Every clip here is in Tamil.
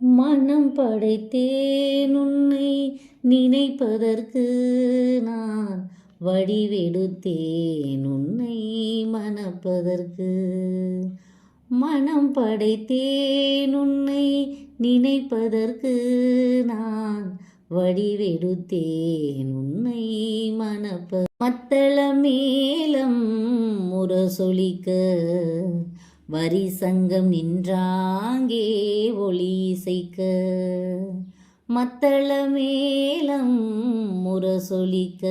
மனம் படைத்தேன் உன்னை நினைப்பதற்கு நான் வடிவெடுத்தேன் உன்னை மணப்பதற்கு. மனம் படைத்தேன் உன்னை நினைப்பதற்கு நான் வடிவெடுத்தேன் உன்னை மணப்ப மத்தள மேலம் முரசொலிக்க வரி சங்கம் நின்றாங்கே ஒளி இசைக்க. மத்தள மேலம் முரசொலிக்க.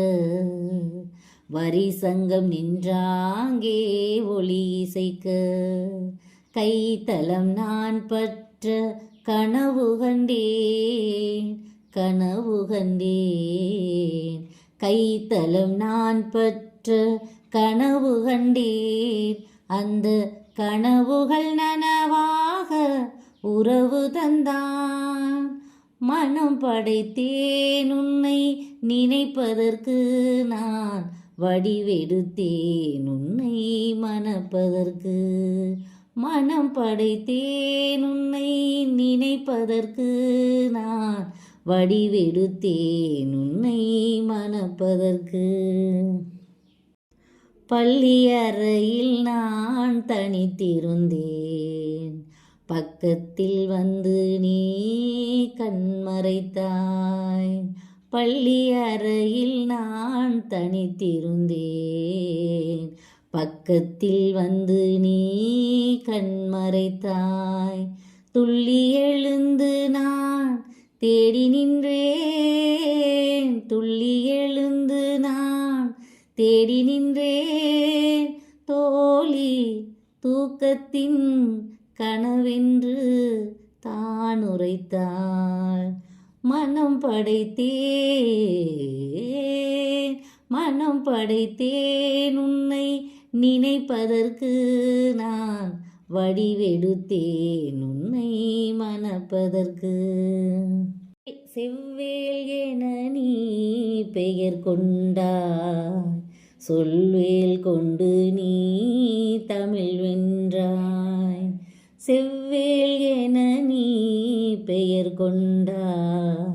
வரி சங்கம் நின்றாங்கே ஒளி இசைக்க. கைத்தலம் நான் பற்ற கனவு கண்டேன் கனவு கண்டேன். கைத்தலம் நான் பற்ற கனவு கண்டேன் அந்த கனவுகள் நனவாக உறவு தந்தான். மனம் படைத்தேன் உன்னை நினைப்பதற்கு நான். வடிவெடுத்தேன் உன்னை மணப்பதற்கு. மனம் படைத்தேன் உன்னை நினைப்பதற்கு நான். வடிவெடுத்தேன் உன்னை மணப்பதற்கு. பள்ளி அறையில் நான் தனித்திருந்தேன் பக்கத்தில் வந்து நீ கண்மறைத்தாய். பள்ளி அறையில் நான் தனித்திருந்தேன் பக்கத்தில் வந்து நீ கண்மறைத்தாய். துள்ளி எழுந்து நான் தேடி நின்றேன். துள்ளி எழுந்து நான் தேடி நின்றேன். தோழி தூக்கத்தின் கனவென்று தான் உரைத்தாள் மனம் படைத்தேன் மனம் படைத்தேன் உன்னை நினைப்பதற்கு நான் வடிவெடுத்தேன் உன்னை மணப்பதற்கு. செவ்வேல் என நீ பெயர் கொண்டாய். சொல்வேல் கொண்டு நீ தமிழ் வென்றாய். செவ்வேல் என நீ பெயர் கொண்டாய்.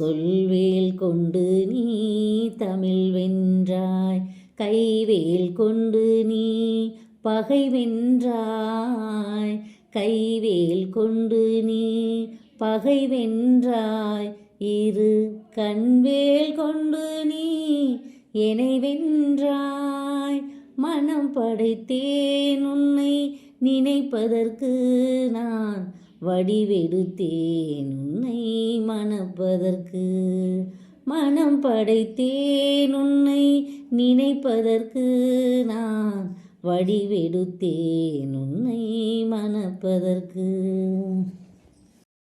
சொல்வேல் கொண்டு நீ தமிழ் வென்றாய். கைவேல் கொண்டு நீ பகை வென்றாய். கைவேல் கொண்டு நீ பகை வென்றாய். இரு கண்வேல் கொண்டு நீ என்னை வென்றாய் மனம் படைத்தேன் உன்னை நினைப்பதற்கு நான் வடிவெடுத்தேன் உன்னை மணப்பதற்கு. மனம் படைத்தேன் உன்னை நினைப்பதற்கு நான் வடிவெடுத்தேன் உன்னை மணப்பதற்கு.